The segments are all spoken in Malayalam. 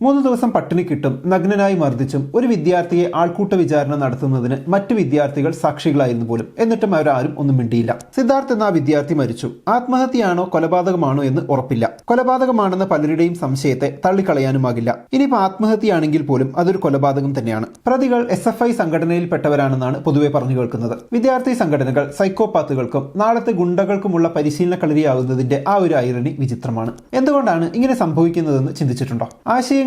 മൂന്ന് ദിവസം പട്ടിണി കിട്ടും നഗ്നനായി മർദ്ദിച്ചും ഒരു വിദ്യാർത്ഥിയെ ആൾക്കൂട്ട വിചാരണ നടത്തുന്നതിന് മറ്റു വിദ്യാർത്ഥികൾ സാക്ഷികളായിരുന്നു പോലും. എന്നിട്ടും അവരാരും ഒന്നും മിണ്ടിയില്ല. സിദ്ധാർത്ഥ് എന്ന വിദ്യാർത്ഥി മരിച്ചു. ആത്മഹത്യയാണോ കൊലപാതകമാണോ എന്ന് ഉറപ്പില്ല. കൊലപാതകമാണെന്ന പലരുടെയും സംശയത്തെ തള്ളിക്കളയാനുമാകില്ല. ഇനിയിപ്പോൾ ആത്മഹത്യയാണെങ്കിൽ പോലും അതൊരു കൊലപാതകം തന്നെയാണ്. പ്രതികൾ എസ് എഫ് ഐ സംഘടനയിൽപ്പെട്ടവരാണെന്നാണ് പൊതുവെ പറഞ്ഞു കേൾക്കുന്നത്. വിദ്യാർത്ഥി സംഘടനകൾ സൈക്കോപാത്തുകൾക്കും നാളത്തെ ഗുണ്ടകൾക്കുമുള്ള പരിശീലന കളരിയാവുന്നതിന്റെ ആ ഒരു ഐറണി വിചിത്രമാണ്. എന്തുകൊണ്ടാണ് ഇങ്ങനെ സംഭവിക്കുന്നതെന്ന് ചിന്തിച്ചിട്ടുണ്ടോ?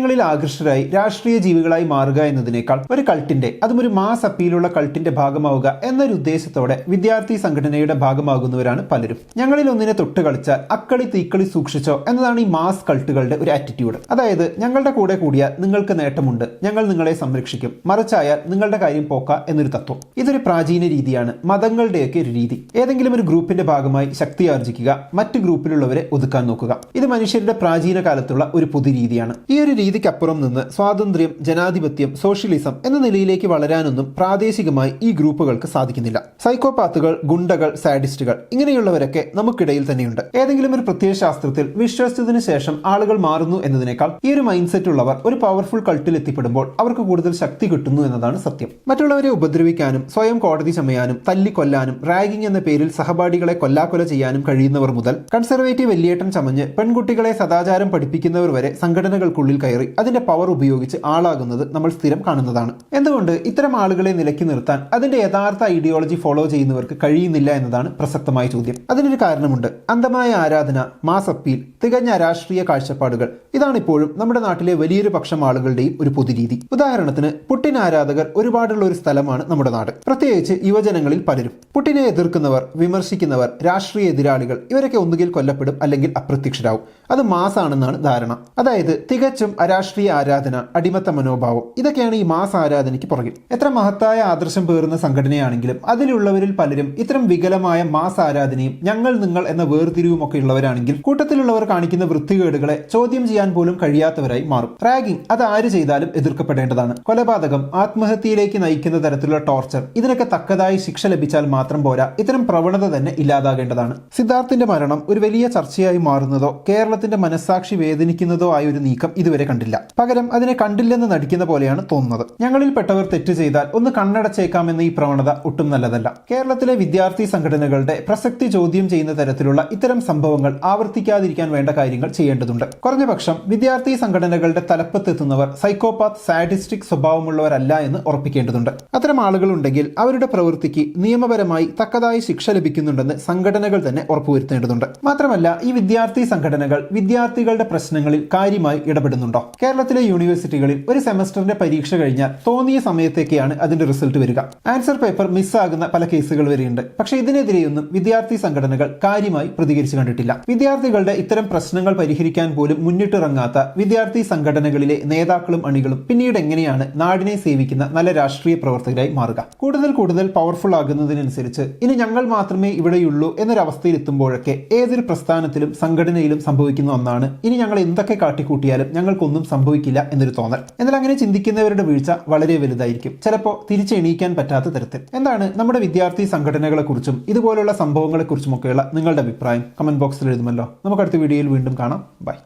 ആശയങ്ങളിൽ ആകൃഷ്ടരായി രാഷ്ട്രീയ ജീവികളായി മാറുക എന്നതിനേക്കാൾ ഒരു കൾട്ടിന്റെ അതും ഒരു മാസ് അപ്പീലുള്ള കൾട്ടിന്റെ ഭാഗമാവുക എന്നൊരു ഉദ്ദേശത്തോടെ വിദ്യാർത്ഥി സംഘടനയുടെ ഭാഗമാകുന്നവരാണ് പലരും. ഞങ്ങളിൽ ഒന്നിനെ തൊട്ട് കളിച്ചാൽ അക്കളി തീക്കളി സൂക്ഷിച്ചോ എന്നതാണ് ഈ മാസ് കൾട്ടുകളുടെ ഒരു ആറ്റിറ്റ്യൂഡ് അതായത് ഞങ്ങളുടെ കൂടെ കൂടിയാൽ നിങ്ങൾക്ക് നേട്ടമുണ്ട് ഞങ്ങൾ നിങ്ങളെ സംരക്ഷിക്കും മറിച്ചായാൽ നിങ്ങളുടെ കാര്യം പോക്ക എന്നൊരു തത്വം. ഇതൊരു പ്രാചീന രീതിയാണ് മതങ്ങളുടെയൊക്കെ ഒരു രീതി. ഏതെങ്കിലും ഒരു ഗ്രൂപ്പിന്റെ ഭാഗമായി ശക്തി ആർജിക്കുക മറ്റു ഗ്രൂപ്പിലുള്ളവരെ ഒതുക്കാൻ നോക്കുക. ഇത് മനുഷ്യരുടെ പ്രാചീന കാലത്തുള്ള ഒരു പൊതുരീതിയാണ് ഈ ഒരു രീതിക്കപ്പുറം നിന്ന് സ്വാതന്ത്ര്യം ജനാധിപത്യം സോഷ്യലിസം എന്ന നിലയിലേക്ക് വളരാനൊന്നും പ്രാദേശികമായി ഈ ഗ്രൂപ്പുകൾക്ക് സാധിക്കുന്നില്ല. സൈക്കോപാത്തുകൾ ഗുണ്ടകൾ സാഡിസ്റ്റുകൾ ഇങ്ങനെയുള്ളവരൊക്കെ നമുക്കിടയിൽ തന്നെയുണ്ട്. ഏതെങ്കിലും ഒരു പ്രത്യയ ശാസ്ത്രത്തിൽ വിശ്വസിച്ചതിനു ശേഷം ആളുകൾ മാറുന്നു എന്നതിനേക്കാൾ ഈ ഒരു മൈൻഡ് സെറ്റ് ഉള്ളവർ ഒരു പവർഫുൾ കൾട്ടിൽ എത്തിപ്പെടുമ്പോൾ അവർക്ക് കൂടുതൽ ശക്തി കിട്ടുന്നു എന്നതാണ് സത്യം. മറ്റുള്ളവരെ ഉപദ്രവിക്കാനും സ്വയം കോടതി ചമയാനും തല്ലിക്കൊല്ലാനും റാഗിംഗ് എന്ന പേരിൽ സഹപാഠികളെ കൊല്ലാക്കൊല ചെയ്യാനും കഴിയുന്നവർ മുതൽ കൺസർവേറ്റീവ് വലിയേട്ടം ചമഞ്ഞ് പെൺകുട്ടികളെ സദാചാരം പഠിപ്പിക്കുന്നവർ വരെ സംഘടനകൾക്കുള്ളിൽ കയറി അതിന്റെ പവർ ഉപയോഗിച്ച് ആളാകുന്നത് നമ്മൾ സ്ഥിരം കാണുന്നതാണ്. എന്തുകൊണ്ട്? ഇത്തരം ആളുകളെ നിലയ്ക്ക് നിർത്താൻ അതിന്റെ യഥാർത്ഥ ഐഡിയോളജി ഫോളോ ചെയ്യുന്നവർക്ക് കഴിയുന്നില്ല എന്നതാണ് പ്രസക്തമായ ചോദ്യം. അതിനൊരു കാരണമുണ്ട്. അന്ധമായ ആരാധന മാസ് അപ്പീൽ തികഞ്ഞ രാഷ്ട്രീയ കാഴ്ചപ്പാടുകൾ ഇതാണ് ഇപ്പോഴും നമ്മുടെ നാട്ടിലെ വലിയൊരു പക്ഷം ആളുകളുടെയും ഒരു പൊതുരീതി. ഉദാഹരണത്തിന് പുട്ടിൻ ആരാധകർ ഒരുപാടുള്ള ഒരു സ്ഥലമാണ് നമ്മുടെ നാട്. പ്രത്യേകിച്ച് യുവജനങ്ങളിൽ പലരും. പുട്ടിനെ എതിർക്കുന്നവർ വിമർശിക്കുന്നവർ രാഷ്ട്രീയ എതിരാളികൾ ഇവരൊക്കെ ഒന്നുകിൽ കൊല്ലപ്പെടും അല്ലെങ്കിൽ അപ്രത്യക്ഷരാകും അത് മാസാണെന്നാണ് ധാരണ. അതായത് തികച്ചും അരാഷ്ട്രീയ ആരാധന അടിമത്ത മനോഭാവം ഇതൊക്കെയാണ് ഈ മാസ ആരാധനയ്ക്ക് പുറകിൽ. എത്ര മഹത്തായ ആദർശം പേറുന്ന സംഘടനയാണെങ്കിലും അതിലുള്ളവരിൽ പലരും ഇത്തരം വികലമായ മാസ ആരാധനയും ഞങ്ങൾ നിങ്ങൾ എന്ന വേർതിരിവും ഒക്കെ ഉള്ളവരാണെങ്കിൽ കൂട്ടത്തിലുള്ളവർ കാണിക്കുന്ന വൃത്തികേടുകളെ ചോദ്യം ചെയ്യാൻ പോലും കഴിയാത്തവരായി മാറും. റാഗിംഗ് അത് ആര് ചെയ്താലും എതിർക്കപ്പെടേണ്ടതാണ്. കൊലപാതകം ആത്മഹത്യയിലേക്ക് നയിക്കുന്ന തരത്തിലുള്ള ടോർച്ചർ ഇതിനൊക്കെ തക്കതായി ശിക്ഷ ലഭിച്ചാൽ മാത്രം പോരാ. ഇത്തരം പ്രവണത തന്നെ ഇല്ലാതാകേണ്ടതാണ്. സിദ്ധാർത്ഥിന്റെ മരണം ഒരു വലിയ ചർച്ചയായി മാറുന്നതോ കേരളത്തിന്റെ മനസ്സാക്ഷി വേദനിക്കുന്നതോ ആയ ഒരു നീക്കം ഇതുവരെ കണ്ടില്ല. പകരം അതിനെ കണ്ടില്ലെന്ന് നടിക്കുന്ന പോലെയാണ് തോന്നുന്നത്. ഞങ്ങളിൽ പെട്ടവർ തെറ്റ് ചെയ്താൽ ഒന്ന് കണ്ണടച്ചേക്കാമെന്ന ഈ പ്രവണത ഒട്ടും നല്ലതല്ല. കേരളത്തിലെ വിദ്യാർത്ഥി സംഘടനകളുടെ പ്രസക്തി ചോദ്യം ചെയ്യുന്ന തരത്തിലുള്ള ഇത്തരം സംഭവങ്ങൾ ആവർത്തിക്കാതിരിക്കാൻ വേണ്ട കാര്യങ്ങൾ ചെയ്യേണ്ടതുണ്ട്. കുറഞ്ഞ പക്ഷം വിദ്യാർത്ഥി സംഘടനകളുടെ തലപ്പത്തെത്തുന്നവർ സൈക്കോപാത്ത് സാഡിസ്റ്റിക് സ്വഭാവമുള്ളവരല്ല എന്ന് ഉറപ്പിക്കേണ്ടതുണ്ട്. അത്തരം ആളുകളുണ്ടെങ്കിൽ അവരുടെ പ്രവൃത്തിക്ക് നിയമപരമായി തക്കതായ ശിക്ഷ ലഭിക്കുന്നുണ്ടെന്ന് സംഘടനകൾ തന്നെ ഉറപ്പുവരുത്തേണ്ടതുണ്ട്. മാത്രമല്ല ഈ വിദ്യാർത്ഥി സംഘടനകൾ വിദ്യാർത്ഥികളുടെ പ്രശ്നങ്ങളിൽ കാര്യമായി ഇടപെടുന്നുണ്ടോ? കേരളത്തിലെ യൂണിവേഴ്സിറ്റികളിൽ ഒരു സെമസ്റ്ററിന്റെ പരീക്ഷ കഴിഞ്ഞാൽ തോന്നിയ സമയത്തേക്കാണ് അതിന്റെ റിസൾട്ട് വരിക. ആൻസർ പേപ്പർ മിസ്സാകുന്ന പല കേസുകൾ വരെയുണ്ട്. പക്ഷേ ഇതിനെതിരെയൊന്നും വിദ്യാർത്ഥി സംഘടനകൾ കാര്യമായി പ്രതികരിച്ചു കണ്ടിട്ടില്ല. വിദ്യാർത്ഥികളുടെ ഇത്തരം പ്രശ്നങ്ങൾ പരിഹരിക്കാൻ പോലും മുന്നിട്ടിറങ്ങാത്ത വിദ്യാർത്ഥി സംഘടനകളിലെ നേതാക്കളും അണികളും പിന്നീട് എങ്ങനെയാണ് നാടിനെ സേവിക്കുന്ന നല്ല രാഷ്ട്രീയ പ്രവർത്തകരായി മാറുക? കൂടുതൽ കൂടുതൽ പവർഫുൾ ആകുന്നതിനനുസരിച്ച് ഇനി ഞങ്ങൾ മാത്രമേ ഇവിടെയുള്ളൂ എന്നൊരവസ്ഥയിൽ എത്തുമ്പോഴൊക്കെ ഏതൊരു പ്രസ്ഥാനത്തിലും സംഘടനയിലും സംഭവിക്കുന്ന ഒന്നാണ് ഇനി ഞങ്ങൾ എന്തൊക്കെ കാട്ടിക്കൂട്ടിയാലും ഞങ്ങൾക്കൊന്നും സംഭവിക്കില്ല എന്നൊരു തോന്നൽ. എന്നാൽ അങ്ങനെ ചിന്തിക്കുന്നവരുടെ വീഴ്ച വളരെ വലുതായിരിക്കും. ചിലപ്പോൾ തിരിച്ചെണീക്കാൻ പറ്റാത്ത തരത്തിൽ. എന്താണ് നമ്മുടെ വിദ്യാർത്ഥി സംഘടനകളെക്കുറിച്ചും ഇതുപോലുള്ള സംഭവങ്ങളെക്കുറിച്ചുമൊക്കെയുള്ള നിങ്ങളുടെ അഭിപ്രായം? കമന്റ് ബോക്സിൽ എഴുതുമല്ലോ. നമുക്ക് അടുത്ത വീഡിയോയിൽ വീണ്ടും കാണാം. ബൈ.